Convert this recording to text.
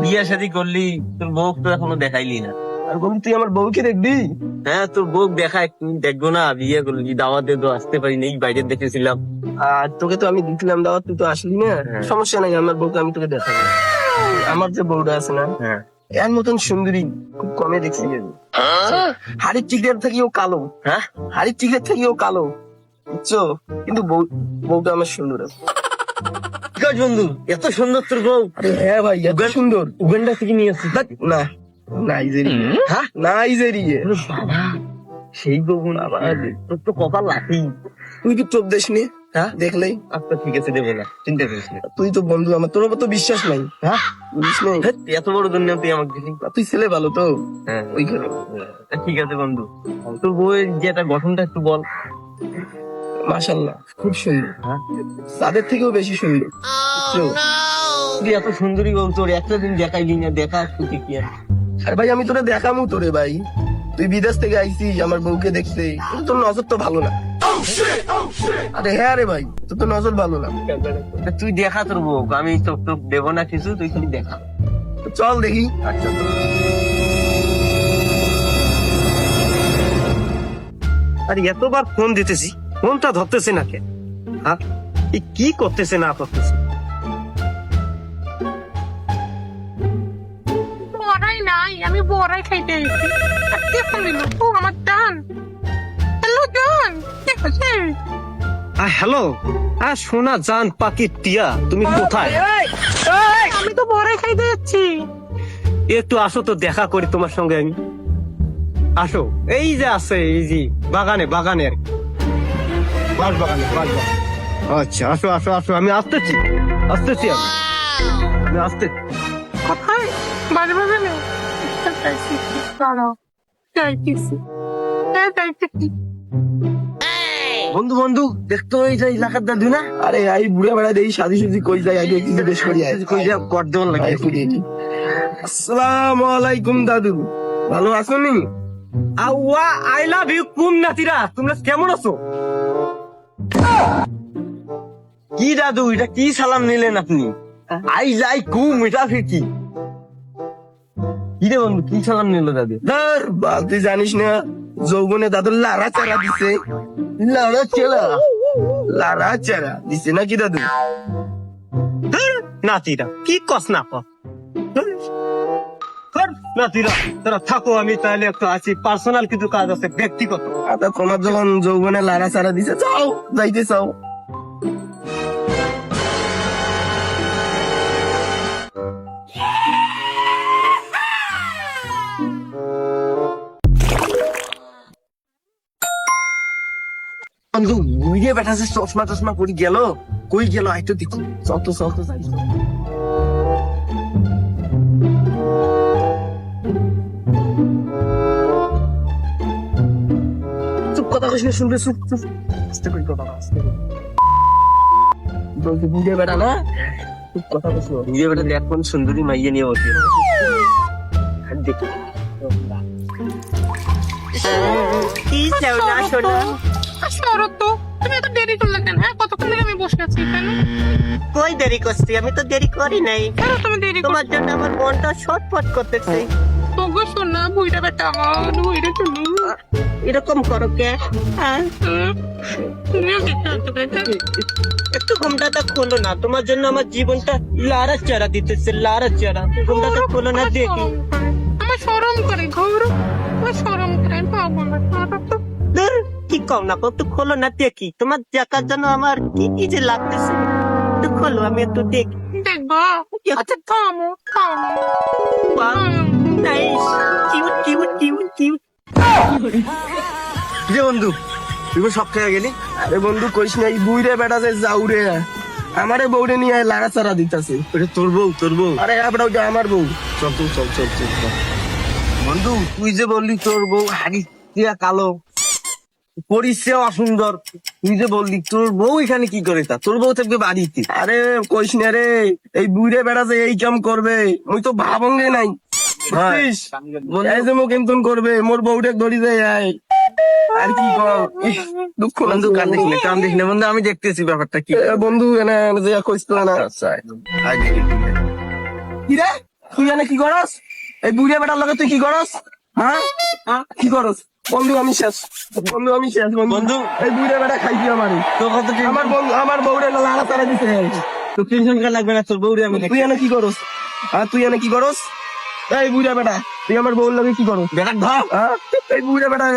বিয়ে শাদি করলি তোর বউ তো এখনও দেখাইলি না। আর বন্ধু তুই আমার বউকে দেখবি? হ্যাঁ তোর বউ দেখা দেখব না বিয়ে করলি দাওয়াতে তো আসতে পারিনি বাইরে দেখেছিলাম। আর তোকে তো আমি দিছিলাম দাওয়াত তুই তো আসলি না। হ্যাঁ। সমস্যা নাই আমার বউকে আমি তোকে দেখাবো। আমার যে বউটা আছে না হ্যাঁ। এর মতন সুন্দরী খুব কমে দেখছি আমি। হাড়ির চিকড়ের থেকেও কালো। হ্যাঁ? হাড়ির চিকড়ের থেকেও কালো বুঝছ? কিন্তু বউ বউটা আমার সুন্দর আছে। ঠিক বন্ধু এত সুন্দর তোর বউ। হ্যাঁ ভাই এত সুন্দর। উগান্ডা থেকে নিয়ে আসছিস না নাইজেরিয়া হ্যাঁ নাইজেরিয়া বাবা। সেই বউ না তোর তো কপাল লাঠি তুই কি চোখ দেশ নি হ্যাঁ দেখলেই। আচ্ছা ঠিক আছে দেবো না। চিন্তা করিস না। তুই তো বন্ধু আমার তোর উপর তো বিশ্বাস নাই। হ্যাঁ বুঝিস নাই? এত বড় দুনিয়া তুই আমাকে দিলি তুই ছেলে ভালো তো। হ্যাঁ। ওই ঠিক আছে বন্ধু। তোর বউয়ের যে একটা গঠনটা একটু বল। মাশাল্লাহ খুব সুন্দর। হ্যাঁ। তাদের থেকেও বেশি সুন্দর। তুই এত সুন্দরী বউ তোর একটা দিন দেখাইলি না দেখা তুই কি আর? ভাই আমি তোরে দেখামু তোরে ভাই। তুই বিদেশ থেকে আইছিস আমার বউকে দেখতে। তোর নজর তো ভালো না। আরে হ্যাঁ রে ভাই তোর তো নজর ভালো না। তুই দেখা তোর বউ আমি তোর তোর দেবো না কিছু তুই খালি দেখা। তো চল দেখি। আচ্ছা আর এতবার ফোন দিতেছি। ফোনটা ধরতেছে না কে? হ্যাঁ? এ কি করতেছে না করতেছে? বড়াই নাই আমি বড়াই খাইতে এসেছি। কে ফোন ও আমার ডান হ্যালো ডান কে আছে আহ হ্যালো। হ্যাঁ সোনা জান পাখি টিয়া তুমি কোথায়? আমি তো বড়াই খাইতে যাচ্ছি একটু আসো তো দেখা করি তোমার সঙ্গে আমি। আসো। এই যে আছে এই যে বাগানে বাগানে আর কি। বাগানে আচ্ছা আসো আসো আসো আমি আসতেছি। আসতেছি আমি। আমি আসতে কোথায়? হ্যাঁ বন্ধু বন্ধু দেখতো এই যে এলাকার দাদু না? আরে আই বুড়ে বেড়া দেই সাদি সুদি কই যাই আগে বেশ করি কই যা কর দেওয়ার লাগে। আসসালামু আলাইকুম দাদু। ভালো আছো নি? আউয়া আই লাভ ইউ কুম নাতিরা। তোমরা কেমন আছো? কি দাদু এটা কি সালাম নিলেন আপনি? আই যাই কুম এটা ফির কি রে বন্ধু কি সালাম নিল দাদু? ধর বাল তুই জানিস না যৌবনে দাদু লারা চারা দিছে। লাউড়া চেলা লারা চারা দিছে নাকি দাদু? নাতিরা কি কস না ধুর, তোরা থাকো আমি তাহলে একটু আছি। পার্সোনাল কিছু কাজ আছে ব্যক্তিগত। আচ্ছা তোমার যখন যৌবনে লারা চারা দিছে চাও যাইতে চাও। ঘুরিয়ে বেঠাছে চশমা টশমা পরি গেল। কই গেল আইতো দেখি। চল তো চল তো যাই। কথা কইস না শুনবে চুপ চুপ। আস্তে করে কথা আস্তে করে। বলছি বুঝে বেড়া না? খুব কথা বলছো। ঘুরিয়ে বেটা দেখ কোন সুন্দরী মাইয়ে নিয়ে বসে দেখি। কি চাও না শোনা। সরো তো। তুমি এত দেরি করলে কেন হ্যাঁ? কতক্ষণ আমি বসে আছি কই দেরি করছি? আমি তো দেরি করি নাই। কেন তুমি দেরি তোমার জন্য আমার মনটা ছটফট করতেছে। বুইটা বেটা আমার চলু এরকম করো কে? হ্যাঁ? একটু ঘুমটাটা খোলো না তোমার জন্য আমার জীবনটা লারা চারা দিতেছে লারা চারা। ঘুমটাটা খোলো না দেখি। আমার করে ঘোর। আমার করে পাবো না কি কম না একটু খোলো না দেখি। তোমার দেখার জন্য আমার কি কি যে লাগতেছে? একটু খোলো আমি একটু দেখি। দেখবা? আচ্ছা থামো থামো। রে বন্ধু? তুই সব খেয়ে গেলি? আরে বন্ধু কইস না এই বুইরে বেটা যে যাউরে আমারে বউরে নিয়ে চারা দিতাছে। ওটা তোর বউ তোর বউ। আরে ওটা আমার বউ। চল চল চল চল চল। বন্ধু তুই যে বললি তোর বউ দিয়া কালো। পরিচয় অসুন্দর। তুই যে বললি তোর বউ এখানে কি করে তা? তোর বউ থাকবে বাড়িতে। আরে কইস না রে এই বুইরে বেটা যে এই কাম করবে মুই তো ভাবঙ্গে নাই। বুঝছিস? এই যে মোক এমতন করবে মোর বউটা ধরি যায় আর কি কর ইস, দুঃখ বন্ধু কান দেখ কান দেখ বন্ধু আমি দেখতেছি ব্যাপারটা কি? বন্ধু এনে যে কইস না আচ্ছা তুই এনে কি করস? এই বুড়িয়া বেটার লগে তুই কি করস? হ্যাঁ? কি করস? বন্ধু আমি শেষ। বন্ধু আমি শেষ বন্ধু। বন্ধু। এই বুড়িয়া বেটা খাইছি আমারই তোর কত আমার বন্ধু আমার বউরে লাড়া তারা দিতে তো টেনশন লাগবে না তোর বউরে আমি তুই এনে কি করস? হ্যাঁ তুই এনে কি করস? এই বুঝা বেটা তুই আমার বউর লগে কি করো? বেটা ধর। হ্যাঁ? এই বুঝা বেটা।